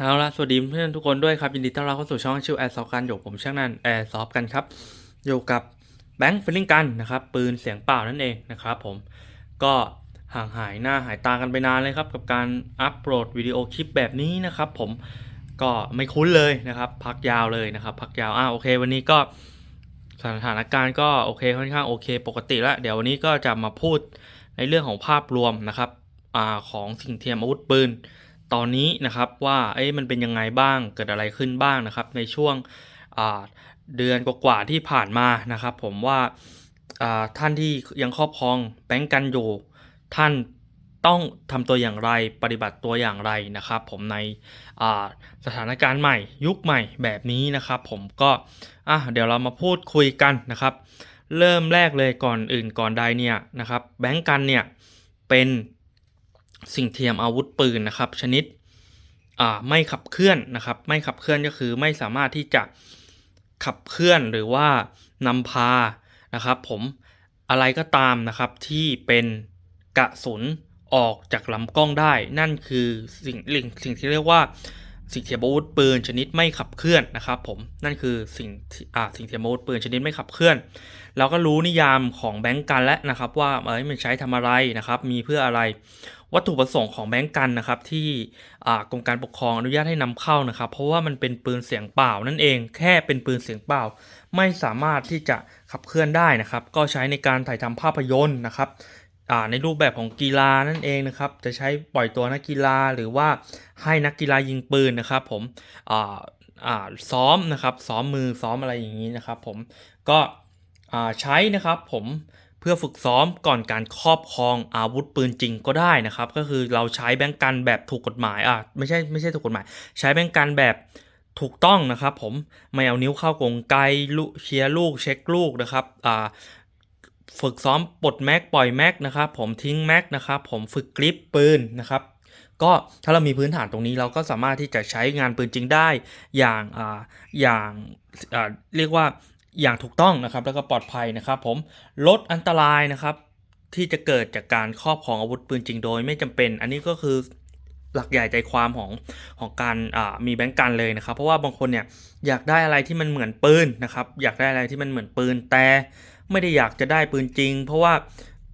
เอาละสวัสดีเพื่อนทุกคนด้วยครับ ยินดีต้อนรับเข้าสู่ช่องชิวแอร์ซอฟกันอยู่ผมช่างนันแอร์ซอฟกันครับ อยู่กับแบงค์ฟิลลิ่งกันนะครับ ปืนเสียงเปล่านั่นเองนะครับผมก็ห่างหายหน้าหายตากันไปนานเลยครับ กับการอัปโหลดวิดีโอคลิปแบบนี้นะครับผมก็ไม่คุ้นเลยนะครับ พักยาวเลยนะครับ พักยาวอ่าโอเค วันนี้ก็สถานการณ์ก็โอเคค่อนข้างโอเค ปกติแล้วเดี๋ยววันนี้ก็จะมาพูดในเรื่องของภาพรวมนะครับอ่าของสิ่งเทียมอาวุธปืน ตอนนี้นะครับว่าเอ้มันเป็นยังไงบ้างเกิดอะไรขึ้นบ้างนะครับ ในช่วงเดือนกว่าๆที่ผ่านมานะครับ ผมว่าท่านที่ยังครอบครองแบงก์กันอยู่ท่านต้องทำตัวอย่างไรปฏิบัติตัวอย่างไรนะครับ ผมในสถานการณ์ใหม่ยุคใหม่แบบนี้นะครับ ผมก็อะเดี๋ยวเรามาพูดคุยกันนะครับ เริ่มแรกเลยก่อนอื่นก่อนใดเนี่ยนะครับแบงก์กันเนี่ยเป็น สิ่งเทียมอาวุธปืนนะครับ ชนิดไม่ขับเคลื่อนนะครับ ไม่ขับเคลื่อนก็คือไม่สามารถที่จะขับเคลื่อนหรือว่านำพานะครับผมอะไรก็ตามนะครับที่เป็นกระสุนออกจากลำกล้องได้ นั่นคือสิ่งสิ่งที่เรียกว่า สิ่งเทียมอาวุธปืนชนิดไม่ขับเคลื่อนนะครับผมนั่นคือสิ่งที่อ่าสิ่งเทียมอาวุธปืนชนิดไม่ขับเคลื่อน เราก็รู้นิยามของแบงก์กันแล้วนะครับ ว่าเอ้ยมันใช้ทำอะไรนะครับ มีเพื่ออะไร วัตถุประสงค์ของแบงก์กันนะครับ ที่อ่ากรมการปกครองอนุญาตให้นำเข้านะครับ เพราะว่ามันเป็นปืนเสียงเปล่านั่นเอง แค่เป็นปืนเสียงเปล่า ไม่สามารถที่จะขับเคลื่อนได้นะครับ ก็ใช้ในการถ่ายทำภาพยนตร์นะครับ ในรูปแบบของกีฬานั่นเองนะครับ จะใช้ปล่อยตัวนักกีฬาหรือว่าให้นักกีฬายิงปืนนะครับ ผมซ้อมนะครับ ซ้อมมือซ้อมอะไรอย่างนี้นะครับ ผมก็ใช้นะครับผมเพื่อฝึกซ้อมก่อนการครอบครองอาวุธปืนจริงก็ได้นะครับ ก็คือเราใช้แบงก์กันแบบถูกกฎหมายอะไม่ใช่ไม่ใช่ถูกกฎหมาย ใช้แบงก์กันแบบถูกต้องนะครับ ผมไม่เอานิ้วเข้ากงไกลูเชียร์ลูกเช็คลูกนะครับอ่า ฝึกซ้อมปลดแม็กปล่อยแม็กนะครับผมทิ้งแม็กนะครับผมฝึกกริปปืนนะครับก็ถ้าเรามีพื้นฐานตรงนี้เราก็สามารถที่จะใช้งานปืนจริงได้อย่างอ่าอย่างอ่าเรียกว่าอย่างถูกต้องนะครับแล้วก็ปลอดภัยนะครับ ผมลดอันตรายนะครับ ที่จะเกิดจากการครอบครองอาวุธปืนจริงโดย ไม่จำเป็น อันนี้ก็คือหลักใหญ่ใจความของของการอ่ามีแบงก์กันเลยนะครับ เพราะว่าบางคนเนี่ยอยากได้อะไรที่มันเหมือนปืนนะครับ อยากได้อะไรที่มันเหมือนปืนแต่ ไม่ได้อยากจะได้ปืนจริง เพราะว่า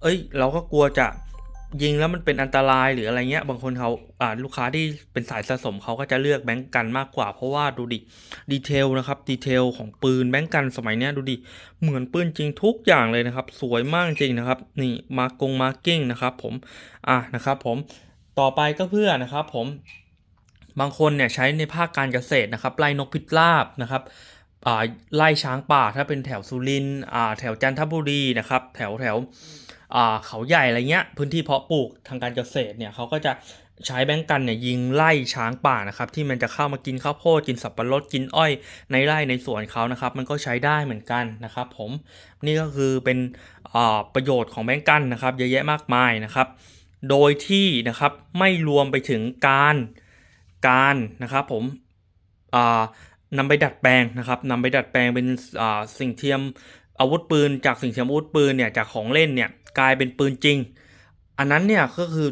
เอ้ย เราก็กลัวจะยิงแล้วมันเป็นอันตรายหรืออะไรเงี้ย บางคนเขาอ่าลูกค้าที่เป็นสายสะสมเขาก็จะเลือกแบงก์กันมากกว่า เพราะว่าดูดิดีเทลนะครับดีเทลของปืนแบงก์กันสมัยเนี้ยดูดิเหมือนปืนจริงทุกอย่างเลยนะครับ สวยมากจริงนะครับ นี่มากงมาร์กิ้งนะครับผมอะนะครับผมต่อไปก็เพื่อนะครับผมบางคนเนี่ยใช้ในภาคการเกษตรนะครับไล่นกพิราบนะครับ ไล่ช้างป่าถ้าเป็นแถวสุรินทร์แถวจันทบุรีนะครับ แถวแถวเขาใหญ่อะไรเงี้ยพื้นที่เพาะปลูกทางการเกษตรเนี่ยเขาก็จะใช้แบงก์กันเนี่ยยิงไล่ช้างป่านะครับที่มันจะเข้ามากินข้าวโพดกินสับปะรดกินอ้อยในไร่ในสวนเขานะครับ มันก็ใช้ได้เหมือนกันนะครับ ผมนี่ก็คือเป็นประโยชน์ของแบงก์กันนะครับเยอะแยะมากมายนะครับ โดยที่นะครับไม่รวมไปถึงการการนะครับผมอ่า นำไปดัดแปลงนะครับนำไปดัดแปลงเป็นอ่าสิ่งเทียมอาวุธปืน จากสิ่งเทียมอาวุธปืนเนี่ยจากของเล่นเนี่ยกลายเป็นปืนจริง อันนั้นเนี่ยก็คือ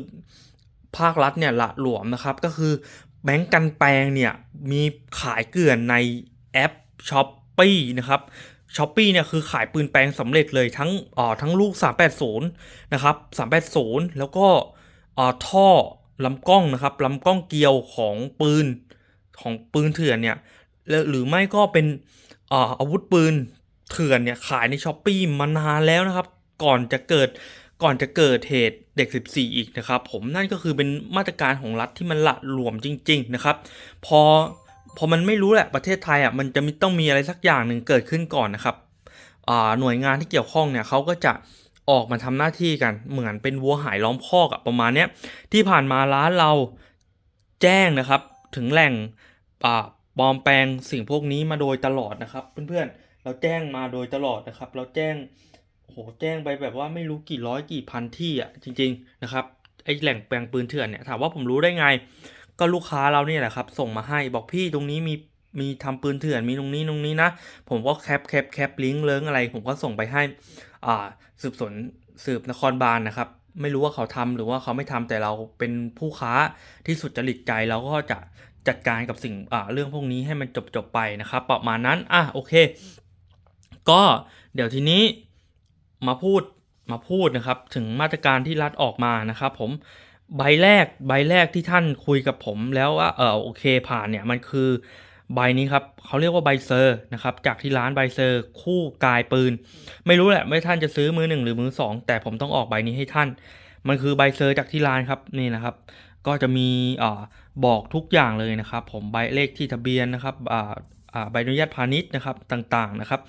ภาครัฐเนี่ยละหลวมนะครับก็คือแบงก์กันแปลงเนี่ยมีขายเกลื่อนในแอปช้อปปี้นะครับช้อปปี้เนี่ยคือขายปืนแปลงสำเร็จเลยทั้งอ่อทั้งลูก 380 นะครับ 380 แล้วก็อ่าท่อลำกล้องนะครับลำกล้องเกลียวของปืนของปืนเถื่อนเนี่ย หรือไม่ก็เป็นอาอาวุธปืนเถื่อนเนี่ยขายในช้อปปีมานานแล้วนะครับ ก่อนจะเกิดก่อนจะเกิดเหตุเด็ก 14 อีกนะครับ ผมนั่นก็คือเป็นมาตรการของรัฐที่มันละหลวมจริง ๆ นะครับ พอพอมันไม่รู้แหละประเทศไทยอะมันจะมีต้องมีอะไรสักอย่างหนึ่งเกิดขึ้นก่อนนะครับหน่วยงานที่เกี่ยวข้องเนี่ยเขาก็จะออกมาทำหน้าที่กันเหมือนเป็นวัวหายล้อมคอกอะประมาณเนี้ยที่ผ่านมาร้านเราแจ้งนะครับ ถึงแหล่งอ่า ปลอมแปลงสิ่งพวกนี้มาโดยตลอดนะครับ เพื่อนๆ เราแจ้งมาโดยตลอดนะครับ เราแจ้งโหแจ้งไปแบบว่าไม่รู้กี่ร้อยกี่พันที่อะจริง ๆนะครับไอแหล่งแปลงปืนเถื่อนเนี่ยถามว่าผมรู้ได้ไง ก็ลูกค้าเราเนี่ยแหละครับ ส่งมาให้บอกพี่ตรงนี้มีมีทำปืนเถื่อนมีตรงนี้ตรงนี้นะ ผมก็แคปแคปแคปลิงก์เลิงอะไร ผมก็ส่งไปให้อ่าสืบสวนสืบนครบาลนะครับ ไม่รู้ว่าเขาทำหรือว่าเขาไม่ทำแต่เราเป็นผู้ค้าที่สุดจริตใจเราก็จะจัดการกับสิ่งอ่าเรื่องพวกนี้ให้มันจบจบไปนะครับประมาณนั้นอะโอเค ก็เดี๋ยวทีนี้มาพูดมาพูดนะครับ ถึงมาตรการที่รัฐออกมานะครับผมใบแรกใบแรกที่ท่านคุยกับผมแล้วว่าเออโอเคผ่านเนี่ยมันคือ ใบนี้ครับเขาเรียกว่าใบเซอร์นะครับจากที่ร้านใบเซอร์คู่กายปืน ไม่รู้แหละไม่ท่านจะซื้อมือหนึ่งหรือมือสองแต่ผมต้องออกใบนี้ให้ท่าน มันคือใบเซอร์จากที่ร้านครับนี่นะครับ ก็จะมีอบอกทุกอย่างเลยนะครับ ผมใบเลขที่ทะเบียนนะครับใบอนุญาตพาณิชย์นะครับต่างๆนะครับ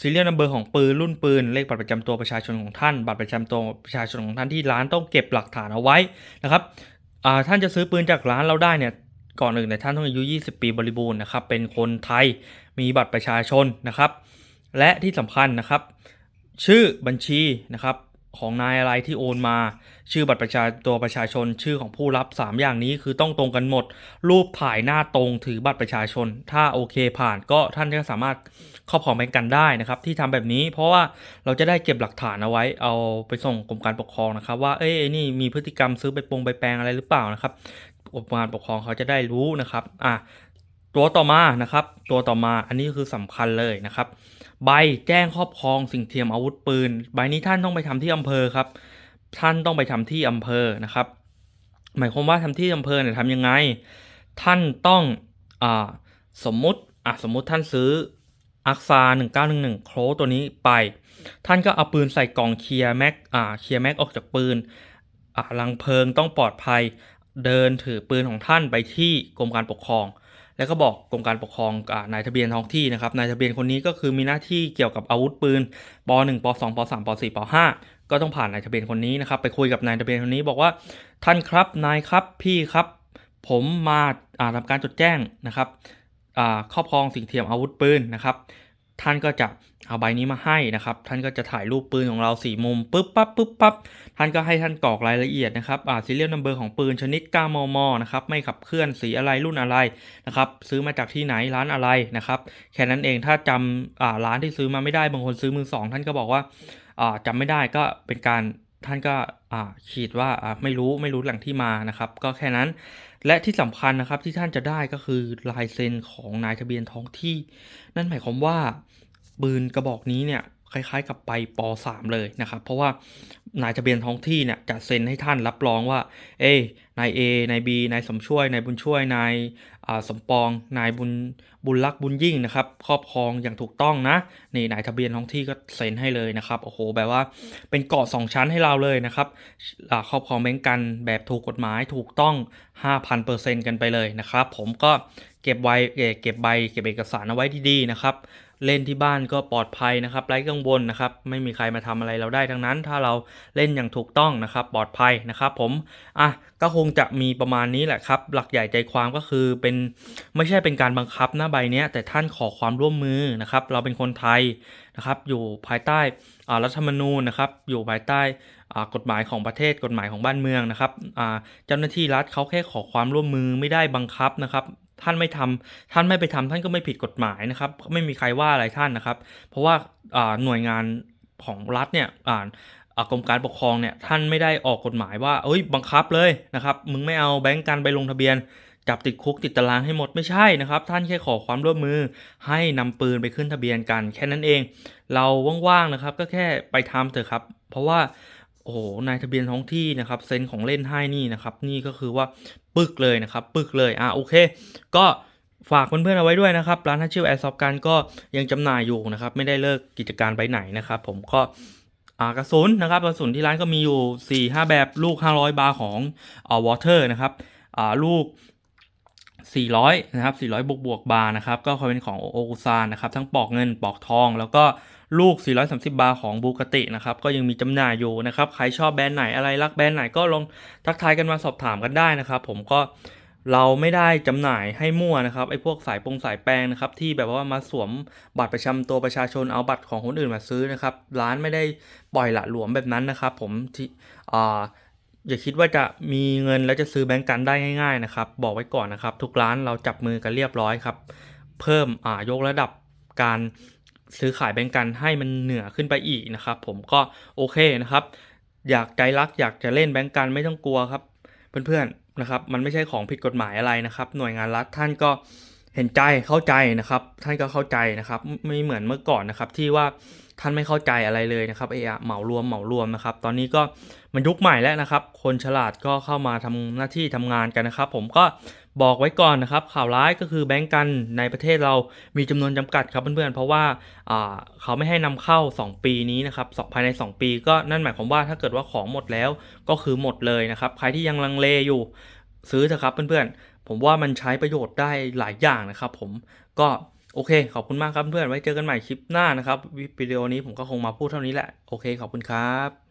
ซีเรียลนัมเบอร์ของปืนรุ่นปืนเลขบัตรประจำตัวประชาชนของท่าน บัตรประจำตัวประชาชนของท่านที่ร้านต้องเก็บหลักฐานเอาไว้นะครับท่านจะซื้อปืนจากร้านเราได้เนี่ย ก่อนอื่นเนี่ท่านต้องอายุ 20 ปีบริบูรณ์นะครับ เป็นคนไทยมีบัตรประชาชนนะครับ และที่สำคัญนะครับ ชื่อบัญชีนะครับของนายอะไรที่โอนมา ชื่อบัตรประชาตัวประชาชน ชื่อของผู้รับ 3 อย่างนี้คือต้องตรงกันหมด รูปถ่ายหน้าตรงถือบัตรประชาชน ถ้าโอเคผ่านก็ท่านก็สามารถครอบครองแบงก์กันได้นะครับ ที่ทำแบบนี้ เพราะว่าเราจะได้เก็บหลักฐานเอาไว้ เอาไปส่งกรมการปกครองนะครับ ว่าเอ้ยนี่มีพฤติกรรมซื้อไปปรงไปแปลงอะไรหรือเปล่านะครับ กรมการปกครองเขาจะได้รู้นะครับอะตัวต่อมานะครับ ตัวต่อมาอันนี้คือสำคัญเลยนะครับ ใบแจ้งครอบครองสิ่งเทียมอาวุธปืน ใบนี้ท่านต้องไปทำที่อำเภอครับ ท่านต้องไปทำที่อำเภอนะครับ หมายความว่าทำที่อำเภอเนี่ยทำยังไง ท่านต้องอ่าสมมุติอะสมมุติท่านซื้ออักซา1911โครตัวนี้ไป ท่านก็เอาปืนใส่กล่องเคลียร์แม็กอ่าเคลียร์แม็กออกจากปืนอ่าลังเพลิงต้องปลอดภัย เดินถือปืนของท่านไปที่กรมการปกครอง แล้วก็บอกกรมการปกครองนายทะเบียนท้องที่นะครับนายทะเบียนคนนี้ก็คือมีหน้าที่เกี่ยวกับอาวุธปืนป .1 ป .2 ป .3 ป .4 ป .5 ก็ต้องผ่านนายทะเบียนคนนี้นะครับไปคุยกับนายทะเบียนคนนี้บอกว่าท่านครับนายครับพี่ครับ ผมมาอ่าทำการจดแจ้งนะครับครอบครองสิ่งเทียมอาวุธปืนนะครับ ท่านก็จะเอาใบนี้มาให้นะครับ ท่านก็จะถ่ายรูปปืนของเราสี่มุมปุ๊บปั๊บปุ๊บปั๊บท่านก็ให้ท่านกรอกรายละเอียดนะครับอ่า serial number ของปืนชนิด 9 มม นะครับ ไม่ขับเคลื่อนสีอะไรรุ่นอะไรนะครับ ซื้อมาจากที่ไหนร้านอะไรนะครับ แค่นั้นเองถ้าจำอ่าร้านที่ซื้อมาไม่ได้บางคนซื้อมือสองท่านก็บอกว่าอ่าจำไม่ได้ก็เป็นการ ท่านก็ขีดว่าอ่าไม่รู้ไม่รู้แหล่งที่มานะครับ ก็แค่นั้น และที่สำคัญนะครับที่ท่านจะได้ก็คือลายเซ็นของนายทะเบียนท้องที่ นั่นหมายความว่าปืนกระบอกนี้เนี่ย คล้ายๆกับไปป .3 เลยนะครับ เพราะว่านายทะเบียนท้องที่เนี่ยจะเซ็นให้ท่านรับรองว่า เอ้นาย A นาย B นายสมช่วยนายบุญช่วยนายสมปองนายบุญบุญรักบุญยิ่งนะครับ ครอบครองอย่างถูกต้องนะนี่นายทะเบียนท้องที่ก็เซ็นให้เลยนะครับโอ้โหแบบว่าเป็นเกาะสองชั้นให้เราเลยนะครับครอบครองแบงก์กันแบบถูกกฎหมายถูกต้อง 5,000%กันไปเลยนะครับ ผมก็เก็บไว้เก็บใบเก็บเอกสารเอาไว้ดีๆนะครับ เล่นที่บ้านก็ปลอดภัยนะครับไร้กังวลนะครับไม่มีใครมาทำอะไรเราได้ทั้งนั้น ถ้าเราเล่นอย่างถูกต้องนะครับปลอดภัยนะครับผมอะก็คงจะมีประมาณนี้แหละครับหลักใหญ่ใจความก็คือเป็นไม่ใช่เป็นการบังคับนะใบเนี้ยแต่ท่านขอความร่วมมือนะครับเราเป็นคนไทยนะครับอยู่ภายใต้อ่ารัฐธรรมนูญนะครับอยู่ภายใต้กฎหมายของประเทศกฎหมายของบ้านเมืองนะครับเจ้าหน้าที่รัฐเขาแค่ขอความร่วมมือไม่ได้บังคับนะครับ ท่านไม่ทำท่านไม่ไปทำท่านก็ไม่ผิดกฎหมายนะครับ ไม่มีใครว่าอะไรท่านนะครับ เพราะว่าหน่วยงานของรัฐเนี่ยกรมการปกครองเนี่ยท่านไม่ได้ออกกฎหมายว่าเอ้ยบังคับเลยนะครับมึงไม่เอาแบงก์กันไปลงทะเบียนจับติดคุกติดตารางให้หมดไม่ใช่นะครับ ท่านแค่ขอความร่วมมือให้นำปืนไปขึ้นทะเบียนกัน แค่นั้นเอง เราว่างๆนะครับ ก็แค่ไปทำเถอะครับ เพราะว่า อ้โหนายทะเบียนท้องที่นะครับเซ็นของเล่นให้นี่นะครับ นี่ก็คือว่าปึกเลยนะครับ ปึกเลยอะโอเค ก็ฝากเพื่อนๆเอาไว้ด้วยนะครับร้านฮัชชิวแอร์ซอฟกันก็ยังจำหน่ายอยู่นะครับ ไม่ได้เลิกกิจการไปไหนนะครับ ผมก็อากระสุนนะครับกระสุนที่ร้านก็มีอยู่ 4 5 แบบลูก 500 บาร์ของอ่าวอเตอร์นะครับอ่าลูก 400 นะครับ 400 บวกบวกบาร์นะครับ ก็คอยเป็นของโอกุซานนะครับ ทั้งปอกเงินปอกทอง แล้วก็ลูก 430 บาร์ของบูกตินะครับ ก็ยังมีจำหน่ายอยู่นะครับ ใครชอบแบรนด์ไหนอะไรรักแบรนด์ไหนก็ลองทักทายกันมาสอบถามกันได้นะครับ ผมก็เราไม่ได้จำหน่ายให้มั่วนะครับไอ้พวกสายปงสายแปลงนะครับที่แบบว่ามาสวมบัตรประจำตัวประชาชนเอาบัตรของคนอื่นมาซื้อนะครับ ร้านไม่ได้ปล่อยละหลวมแบบนั้นนะครับ ผมที่อ่า อย่าคิดว่าจะมีเงินแล้วจะซื้อแบงก์กันได้ง่าย ๆนะครับ บอกไว้ก่อนนะครับ ทุกร้านเราจับมือกันเรียบร้อยครับ เพิ่มอ่ายกระดับการซื้อขายแบงก์กันให้มันเหนือขึ้นไปอีกนะครับ ผมก็โอเคนะครับ อยากใจรักอยากจะเล่นแบงก์กันไม่ต้องกลัวครับ เพื่อนๆนะครับ มันไม่ใช่ของผิดกฎหมายอะไรนะครับ หน่วยงานรัฐท่านก็ เห็นใจเข้าใจนะครับ ท่านก็เข้าใจนะครับไม่เหมือนเมื่อก่อนนะครับที่ว่าท่านไม่เข้าใจอะไรเลยนะครับเอะอะเหมารวมเหมารวมนะครับ ตอนนี้ก็มันยุคใหม่แล้วนะครับ คนฉลาดก็เข้ามาทำหน้าที่ทำงานกันนะครับ ผมก็บอกไว้ก่อนนะครับ ข่าวร้ายก็คือแบงก์กันในประเทศเรามีจำนวนจำกัดครับเพื่อนๆเพราะว่าเขาไม่ให้นำเข้า 2 ปีนี้นะครับสองภายใน 2 ปีก็นั่นหมายความว่าถ้าเกิดว่าของหมดแล้วก็คือหมดเลยนะครับ ใครที่ยังลังเลอยู่ซื้อเถอะครับเพื่อนๆ ผมว่ามันใช้ประโยชน์ได้หลายอย่างนะครับ ผมก็โอเค ขอบคุณมากครับเพื่อนไว้เจอกันใหม่คลิปหน้านะครับวิดีโอนี้ผมก็คงมาพูดเท่านี้แหละ โอเค ขอบคุณครับ